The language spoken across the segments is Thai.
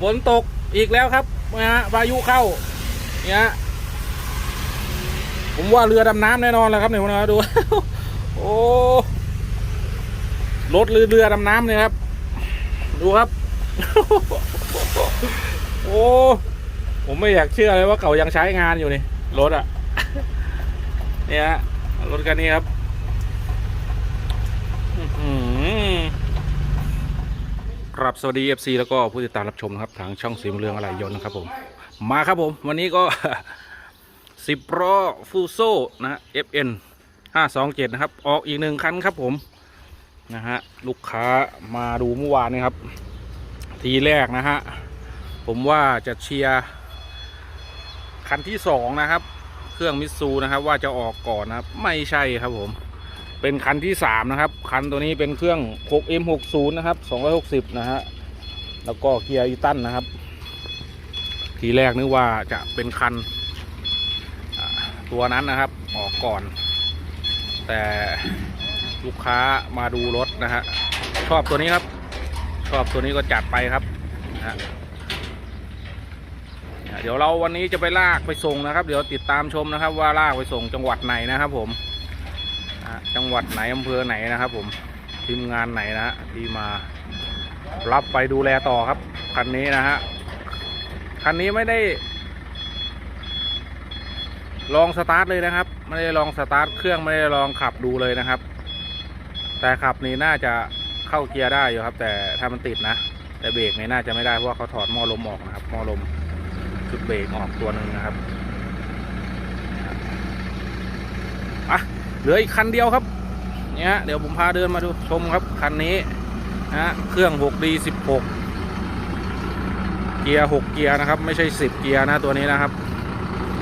ฝนตกอีกแล้วครับนะฮะพายุเข้าเนี่ยฮะผมว่าเรือดำน้ำแน่นอนแล้วครับเนี่ยคุณดู โอ้รถเรือเรือดำน้ำเนี่ยครับ ดูครับ โอ้ผมไม่อยากเชื่อเลยว่าเขายังใช้งานอยู่นี่รถอะเนี่ยฮะรถคันนี้ครับอื้อหือค รับสวัสดี FC แล้วก็ผู้ติดตามรับชมนะครับทางช่องสีมเรืองอะไรยนต์นะครับผม มาครับผม วันนี้ก็ สิบล้อฟูโซนะฮะ FN 527 นะครับ ออกอีกหนึ่งคันครับผม นะฮะ ลูกค้ามาดูเมื่อวานนี้ครับ ทีแรกนะฮะ ผมว่าจะเชียร์คันที่สองนะครับ เครื่องมิตซูนะครับว่าจะออกก่อนนะครับ ไม่ใช่ครับผม เป็นคันที่สามนะครับ คันตัวนี้เป็นเครื่อง 6M60 นะครับ 260 นะฮะ แล้วก็เกียร์อีตันนะครับ ทีแรกนึกว่าจะเป็นคันตัวนั้นนะครับ ออกก่อน แต่ลูกค้ามาดูรถนะฮะ ชอบตัวนี้ครับ ชอบตัวนี้ก็จัดไปครับนะเดี๋ยวเราวันนี้จะไปลากไปส่งนะครับ เดี๋ยวติดตามชมนะครับ ว่าลากไปส่งจังหวัดไหนนะครับผม จังหวัดไหนอำเภอไหนนะครับ ผมทีมงานไหนนะฮะที่มารับไปดูแลต่อครับคันนี้นะฮะคันนี้ไม่ได้ ลองสตาร์ทเลยนะครับ ไม่ได้ลองสตาร์ทเครื่องไม่ได้ลองขับดูเลยนะครับ แต่ขับนี่น่าจะเข้าเกียร์ได้อยู่ครับ แต่ถ้ามันติดนะแต่เบรกนี่น่าจะไม่ได้เพราะว่าเขาถอดหม้อลมออกนะครับหม้อลมชุดเบรกออกตัวหนึ่งนะครับอะ เหลืออีกคันเดียวครับเนี่ยเดี๋ยวผมพาเดินมาดูชมครับคันนี้นะเครื่อง 6D16 เกียร์ 6 เกียร์นะครับ ไม่ใช่ 10 เกียร์นะตัวนี้นะครับ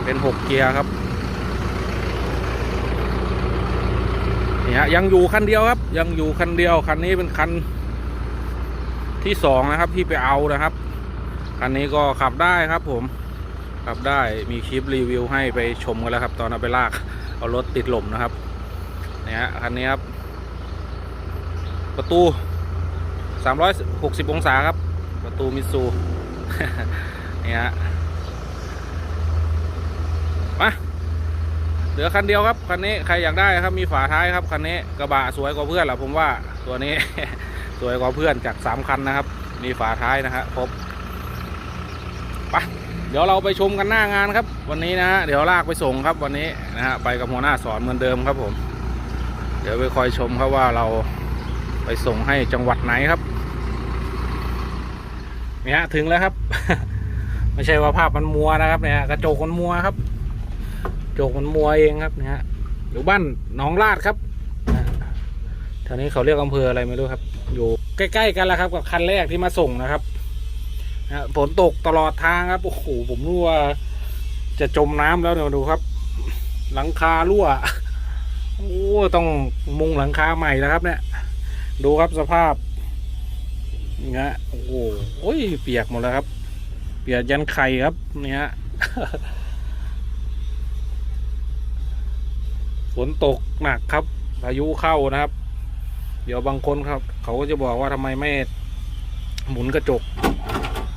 เป็น 6 เกียร์ครับเนี่ยยังอยู่คันเดียวครับ ยังอยู่คันเดียวคันนี้เป็นคันที่สองนะครับที่ไปเอานะครับคันนี้ก็ขับได้ครับผมขับได้มีคลิปรีวิวให้ไปชมกันแล้วครับ ตอนเอาไปลากเอารถติดหล่มนะครับ เนี่ยฮะคันนี้ครับ ประตู 360 องศาครับ ประตูมิตซูเนี่ยฮะมาเหลือคันเดียวครับคันนี้ใครอยากได้ครับมีฝาท้ายครับคันนี้กระบะสวยกว่าเพื่อนแหละผมว่าตัวนี้ สวยกว่าเพื่อนจากสามคันนะครับ มีฝาท้ายนะฮะครบไปเดี๋ยวเราไปชมกันหน้างานครับ วันนี้นะฮะเดี๋ยวลากไปส่งครับวันนี้นะฮะไปกับหัวหน้าสอนเหมือนเดิมครับผม ดี๋ยวไปคอยชมครับว่าเราไปส่งให้จังหวัดไหนครับนี่ฮะถึงแล้วครับ ไม่ใช่ว่าภาพมันมัวนะครับเนี่ยกระจกมันมัวครับกระจกมันมัวเองครับเนี่ยอยู่บ้านหนองลาดครับนะแถวนี้เขาเรียกอำเภออะไรไม่รู้ครับ อยู่ใกล้ๆกันแล้วครับ กับคันแรกที่มาส่งนะครับนะฝนตกตลอดทางครับโอ้โหผมรู้ว่าจะจมน้ำแล้วเดี๋ยวดูครับ หลังคารั่ว โอ้ต้องมุงหลังคาใหม่แล้วครับ เนี่ย ดูครับสภาพนี่ฮะโอ้โหโอ้ยเปียกหมดแล้วครับ เปียกยันไข่ครับนี่ฮะฝนตกหนักครับพายุเข้านะครับ เดี๋ยวบางคนครับ เขาก็จะบอกว่าทำไมไม่หมุนกระจก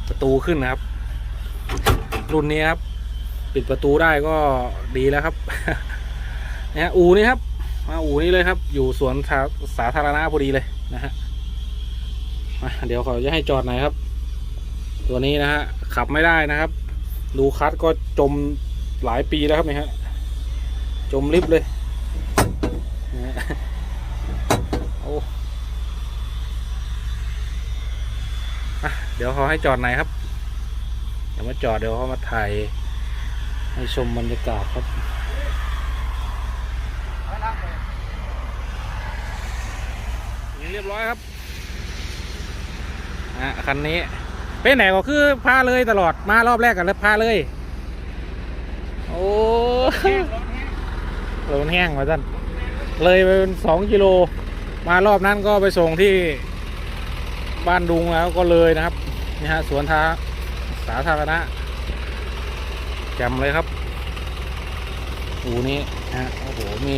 ประตูขึ้นนะครับ รุ่นนี้ครับ ปิดประตูได้ก็ดีแล้วครับนะฮะอูนี่ครับ มาอู่นี่เลยครับ อยู่สวนสาสาธารณะพอดีเลยนะฮะมาเดี๋ยวเขาจะให้จอดไหนอยครับ ตัวนี้นะฮะขับไม่ได้นะครับดูคัดก็จมหลายปีแล้วครับเนี่ยฮะจมลิฟต์เลยโอ้เดี๋ยวเขาให้จอดไหนอยครับ เดี๋ยวมาจอดเดี๋ยวเขามาถ่ายให้ชมบรรยากาศครับ เรียบร้อยครับอะคันนี้ไปไหนก็คือพาเลยตลอดมารอบแรกกันแล้วพาเลย โอ้รถแห้งมาท่านเลยไปเป็นสองกิโล มารอบนั้นก็ไปส่งที่บ้านดุงแล้วก็เลยนะครับนี่ฮะสวนทาสาธารณะแจ่มเลยครับอูนี้ฮะโอ้โหมี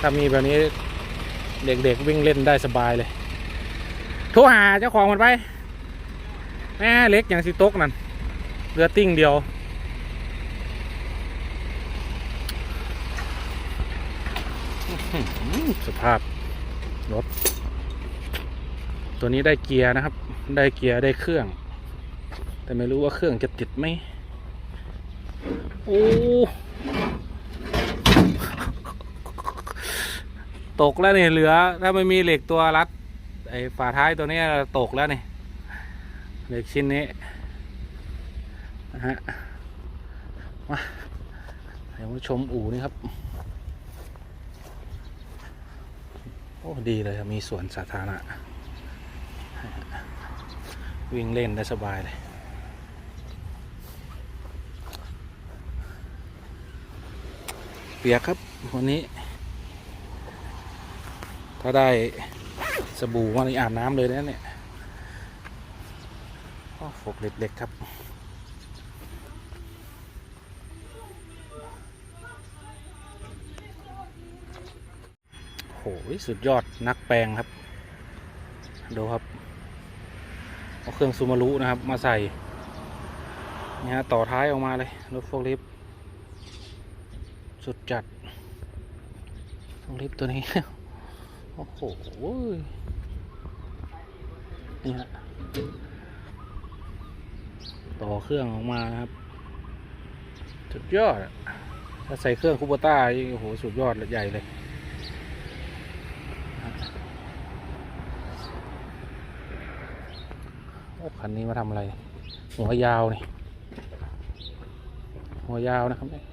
ถ้ามีแบบนี้ เด็กๆวิ่งเล่นได้สบายเลย โทรหาเจ้าของมันไป แม่เล็กอย่างสิตกนั่นเรือติ้งเดียว สภาพรถ ตัวนี้ได้เกียร์นะครับ ได้เกียร์ได้เครื่อง แต่ไม่รู้ว่าเครื่องจะติดไหมโอ้ ตกแล้วเนี่ยเหลือ ถ้าไม่มีเหล็กตัวรัดไอ้ฝาท้ายตัวนี้ตกแล้วเนี่ยเหล็กชิ้นนี้นะฮะมาเดี๋ยวมาชมอู่นี่ครับ โอ้ดีเลยมีสวนสาธารณะวิ่งเล่นได้สบายเลยเปียกครับวันนี้ ถ้าได้สบู่มาในอาบน้ำเลยนะเนี่ยโอ้ฝกเล็กๆครับโหสุดยอดนักแปลงครับ ดูครับ เอาเครื่องซูมารุนะครับ มาใส่นี่ฮะต่อท้ายออกมาเลย รถโฟล์ลิฟต์สุดจัดโฟล์ลิฟต์ตัวนี้ อ้โหนี่ฮะต่อเครื่องออกมานะครับสุดยอด ถ้าใส่เครื่องคูปต้าโอ้โหสุดยอดใหญ่เลยโอ้คันนี้มาทำอะไร หัวยาวนี่ หัวยาวนะครับเนี่ย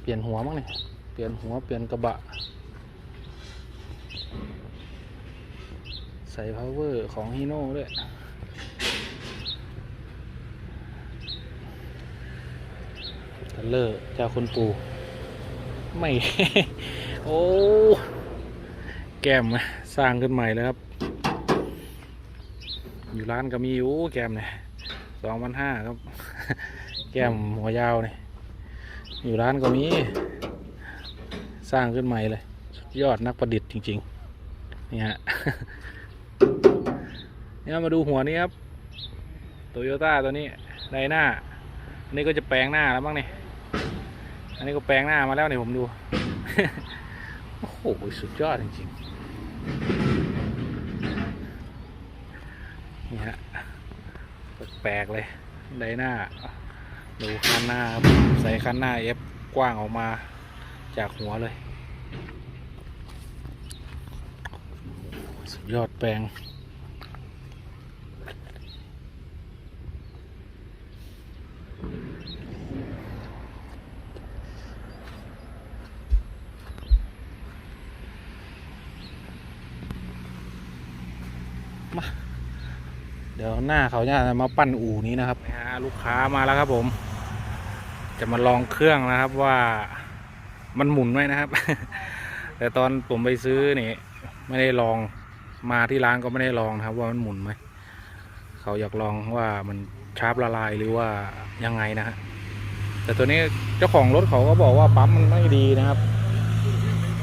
เปลี่ยนหัวมั้งเนี่ย เปลี่ยนหัวเปลี่ยนกระบะ ใส่ power ของฮีโน่ด้วยทันเลอร์เจ้าคุณปูไม่ โอ้ แก้มสร้างขึ้นใหม่แล้วครับ อยู่ร้านก็มีอยู่แก้มเนี่ยสองพันห้าครับ แก้มหัวยาวเนี่ยอยู่ร้านก็มี สร้างขึ้นใหม่เลย สุดยอดนักประดิษฐ์จริง ๆ นี่ฮะเนี่ยมาดูหัวนี้ครับโตโยต้าตัวนี้ไดหน้า อันนี้ก็จะแปลงหน้าแล้วมั้งเนี่ยอันนี้ก็แปลงหน้ามาแล้วเนี่ยผมดู โอ้โห สุดยอดจริงๆ นี่ฮะ แปลกเลยไดหน้า ดูคันหน้าใส่คันหน้าเอฟกว้างออกมา จากหัวเลย สุดยอดแปลงเดี๋ยวหน้าเขายจะมาปั้นอู่นี้นะครับลูกค้ามาแล้วครับผม จะมาลองเครื่องนะครับว่า มันหมุนไหมนะครับ แต่ตอนผมไปซื้อนี่ไม่ได้ลองมาที่ร้านก็ไม่ได้ลองนะครับ ว่ามันหมุนไหมเขาอยากลองว่ามันชาร์ปละลายหรือว่ายังไงนะฮะแต่ตัวนี้เจ้าของรถเขาก็บอกว่าปั๊มมันไม่ดีนะครับ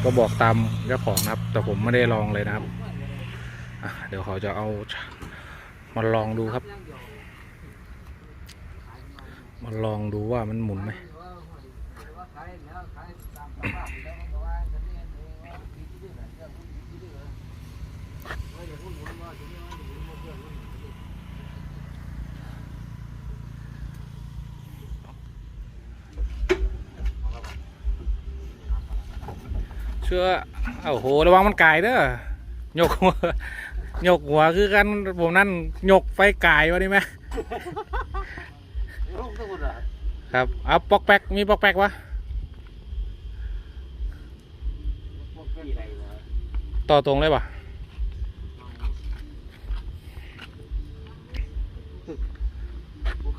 ก็บอกตามเจ้าของนะครับ แต่ผมไม่ได้ลองเลยนะครับเดี๋ยวเขาจะเอามาลองดูครับมาลองดูว่ามันหมุนไหม เชื่อโอ้โหระวังมันไก่เด้อยกหัวยกหัวคือกันผมนั่นยกไฟไก่วะนี่ไหมครับ เอาปอกแป๊กมีปอกแป๊กวะ ต่อตรงเลยปะ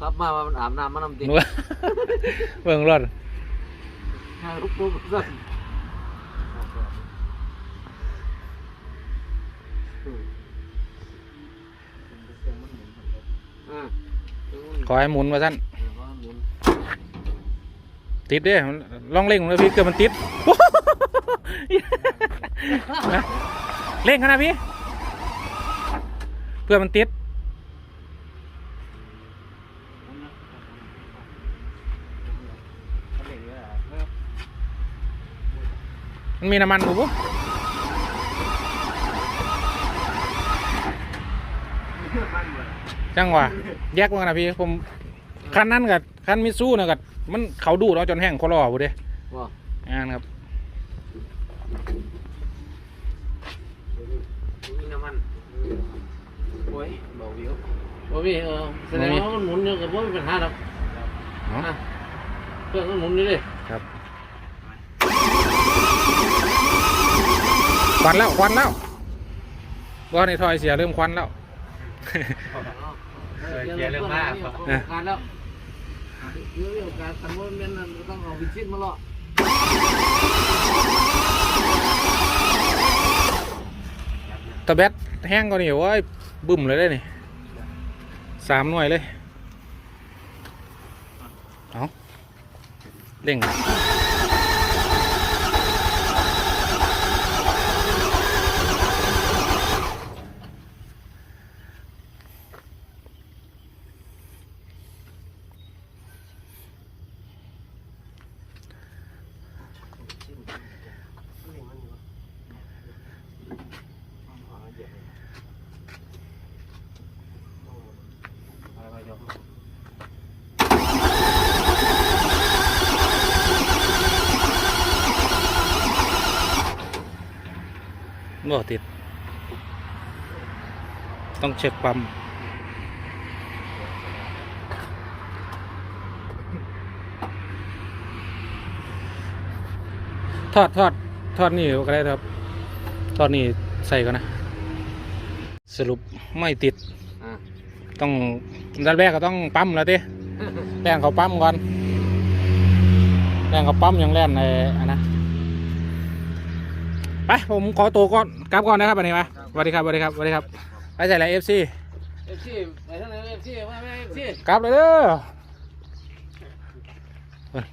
ครับมาว่ามันอาบน้ำมานำติหนูเบิ่งรถให้ลูกปุ๊บสั่นอ่าขอให้หมุนมาสั้นเดี๋ยวว่าหมุนติดเด้ลองเร่งเลยพี่เกิดมันติดนะ เร่งขนาดพี่เพื่อมันติดมันมีน้ำมันกูปุ๊จังหวะแยกมันนะพี่ผมคันนั้นกับคันมิซูนะกับมันเขาดูดเราจนแห้งคอรอบุเด้ ว่า อ่านครับ มีน้ำมันโอ้ยเบาวิว บ่มีเออแสดงว่ามันหมุนอยู่กับบ่มีปัญหาหรอกเนาะนะเครื่องมันหมุนอยู่เลยครับควันแล้วควันแล้วว่าในทอยเสียเริ่มควันแล้วเกียร์เรื่องมากครับโอกาสแล้วเรื่องโอกาสสมมติมันนั่นต้องเอาวิชิตมาล่อตะแบตแห้งก็นี่โอ้ยบึ้มเลยได้นี่ สามหน่วยเลย เอาเร่ง บ่ติด ต้องเช็คปั๊มทอดทอดทอดนี่ก็ได้ครับ ทอดนี่ใส่ก่อนนะ สรุปไม่ติดอ่าต้องดันแรกก็ต้องปั๊มแล้วติแรงเขาปั๊มก่อน แรงเขาปั๊มยังแล่นในอันนะ ไปผมขอตัวก่อนกลับก่อนนะครับวันนี้มาสวัสดีครับสวัสดีครับสวัสดีครับไปใส่อะไรเอฟซีเอฟซีไปทางไหนเอฟซีมาเอฟซีกลับเลยเด้อเออ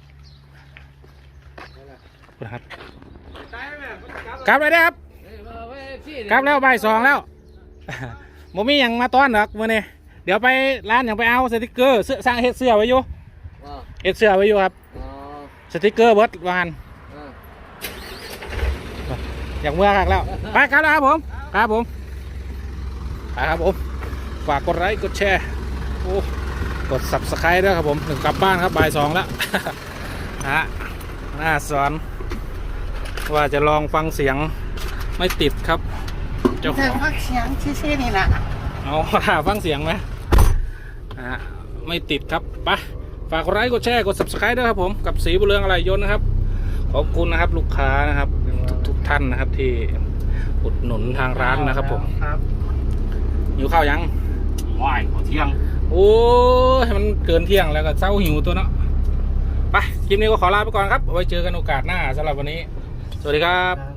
ครับกลับเลยเด้อครับกลับแล้วบ่ายสองแล้วโมมีหยังมาต้อนหรอกมื่อนี้เดี๋ยวไปร้านอย่างไปเอาสติกเกอร์เสื้อสร้างเฮ็ดเสื้อไว้อยู่เฮ็ดเสื้อไว้อยู่ครับอ๋อสติกเกอร์เบิร์ดวาน อ่าอยากเมื่อคักแล้วไปครับแล้วครับผมครับผมไปครับผมฝากกดไลค์กดแชร์โอ้กด subscribe ด้วยครับผมถึงกลับบ้านครับบ่ายสองแล้วนะฮะน่าสอนว่าจะลองฟังเสียงไม่ติดครับ เจ้าขเธอองพักเสียงชื่อๆนี่นะเอาถ้าฟังเสียงไหมอ่าไม่ติดครับไปฝากกดไลค์กดแชร์กด subscribe ด้วยครับผมกับสีบุญเรืองอะไรยนต์นะครับ ขอบคุณนะครับ ลูกค้านะครับ ทุกทุกท่านนะครับ ที่อุดหนุนทางร้านนะครับ ผมครับหิวข้าวยังว่ายขอเที่ยง โอ้ยมันเกินเที่ยงแล้วก็เศร้าหิวตัวเนาะไปคลิปนี้ก็ขอลาไปก่อนครับเอาไว้เจอกันโอกาสหน้าสำหรับวันนี้ สวัสดีครับ